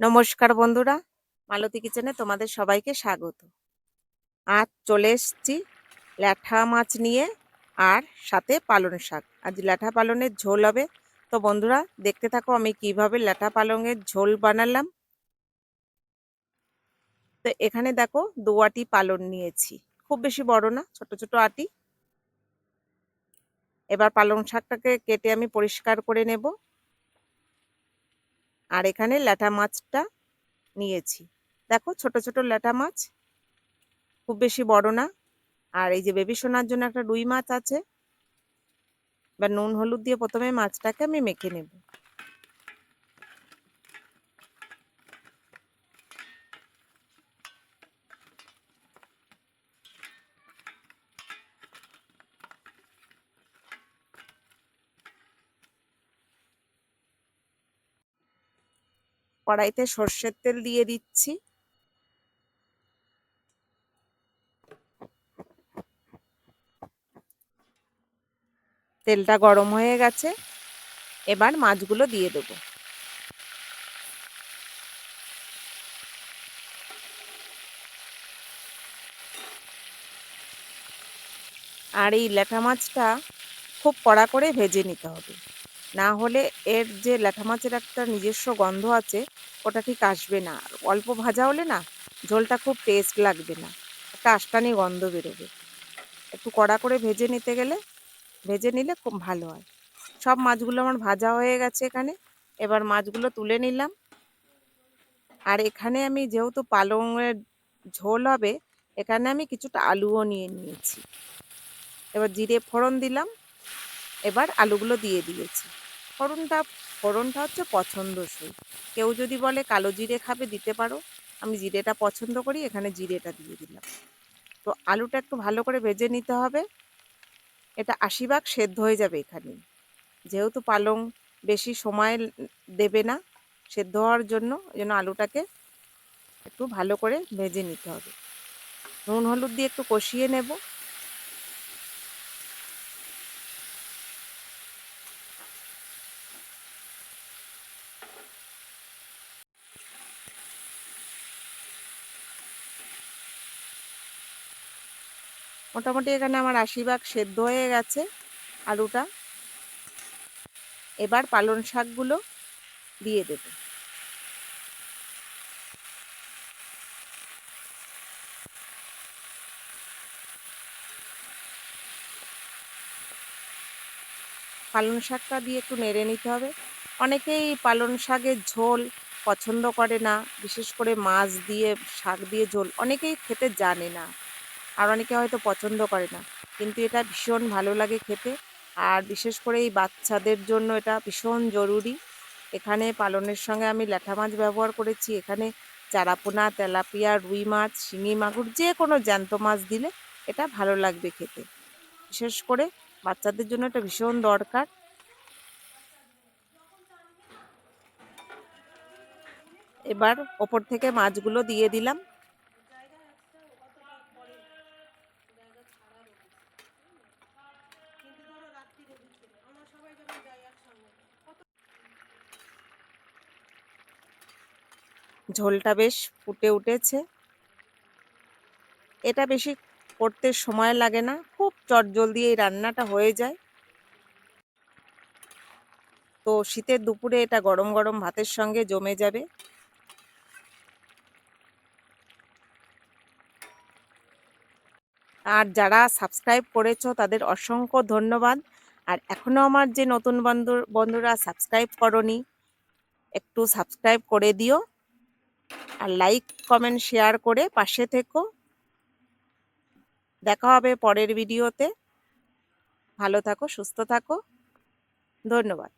নমস্কার বন্ধুরা, মালতী কিচেনে তোমাদের সবাইকে স্বাগত। আজ চলে এসেছি ল্যাঠা মাছ নিয়ে আর সাথে পালং শাক। আজ ল্যাঠা পালনের ঝোল হবে। তো বন্ধুরা, দেখতে থাকো আমি কীভাবে ল্যাঠা পালংয়ের ঝোল বানালাম। তো এখানে দেখো দু আটি পালন নিয়েছি। খুব বেশি বড় না, ছোট ছোট আটি। এবার পালং শাকটাকে কেটে আমি পরিষ্কার করে নেব। আর এখানে ল্যাটা মাছটা নিয়েছি। দেখো ছোট ছোট ল্যাটা মাছ, খুব বেশি বড় না। আর এই যে বেবি সোনার জন্য একটা রুই মাছ আছে বা নুন, হলুদ দিয়ে প্রথমে মাছটাকে আমি মেখে নেব। কড়াইতে সর্ষের তেল দিয়ে দিচ্ছি। তেলটা গরম হয়ে গেছে। এবার মাছগুলো দিয়ে দেবো। আর এই ল্যাঠা মাছটা খুব কড়া করে ভেজে নিতে হবে। না হলে এর যে ল্যাঠা মাছের একটা নিজস্ব গন্ধ আছে, ওটা ঠিক আসবে না। অল্প ভাজা হলে না, ঝোলটা খুব টেস্ট লাগবে না। একটা আষ্টানি গন্ধ বেরোবে। একটু কড়া করে ভেজে নিতে গেলে, ভেজে নিলে খুব ভালো হয়। সব মাছগুলো আমার ভাজা হয়ে গেছে এখানে। এবার মাছগুলো তুলে নিলাম। আর এখানে আমি যেহেতু পালংয়ের ঝোল হবে, এখানে আমি কিছুটা আলুও নিয়ে নিয়েছি। এবার জিরে ফোড়ন দিলাম। এবার আলুগুলো দিয়ে দিয়েছি। ফোড়নটা ফোড়নটা হচ্ছে পছন্দসই। কেউ যদি বলে কালো জিরে খাবে, দিতে পারো। আমি জিরেটা পছন্দ করি, এখানে জিরেটা দিয়ে দিলাম। তো আলুটা একটু ভালো করে ভেজে নিতে হবে। এটা আশি ভাগ সেদ্ধ হয়ে যাবে এখানে যেহেতু পালং বেশি সময় দেবে না সেদ্ধ হওয়ার জন্য যেন আলুটাকে একটু ভালো করে ভেজে নিতে হবে। নুন, হলুদ দিয়ে একটু কষিয়ে নেব। মোটামুটি এখানে আমার আশি ভাগ সেদ্ধ হয়ে গেছে আলুটা। এবার পালং শাকগুলো দিয়ে দেব। পালং শাকটা দিয়ে একটু নেড়ে নিতে হবে। অনেকেই পালং শাকের ঝোল পছন্দ করে না, বিশেষ করে মাছ দিয়ে, শাক দিয়ে ঝোল অনেকেই খেতে জানে না। আর অনেকে হয়তো পছন্দ করে না। কিন্তু এটা ভীষণ ভালো লাগে খেতে। আর বিশেষ করে এই বাচ্চাদের জন্য এটা ভীষণ জরুরি। এখানে পালনের সঙ্গে আমি ল্যাঠা মাছ ব্যবহার করেছি। এখানে চারাপোনা, তেলাপিয়া, রুই মাছ, শিঙি মাগুর যে কোনো জ্যান্ত মাছ দিলে এটা ভালো লাগবে খেতে। বিশেষ করে বাচ্চাদের জন্য এটা ভীষণ দরকার। এবার ওপর থেকে মাছগুলো দিয়ে দিলাম। ঝোলটা বেশ ফুটে উঠেছে। এটা বেশি করতে সময় লাগে না, খুব চটজলদি এই রান্নাটা হয়ে যায়। তো শীতের দুপুরে এটা গরম গরম ভাতের সঙ্গে জমে যাবে। আর যারা সাবস্ক্রাইব করেছ তাদের অসংখ্য ধন্যবাদ। আর এখনও আমার যে নতুন বন্ধু বন্ধুরা সাবস্ক্রাইব করনি, একটু সাবস্ক্রাইব করে দিও। আর লাইক কমেন্ট শেয়ার করে পাশে থেকো। দেখা হবে পরের ভিডিওতে ভালো থাকো, সুস্থ থাকো। ধন্যবাদ।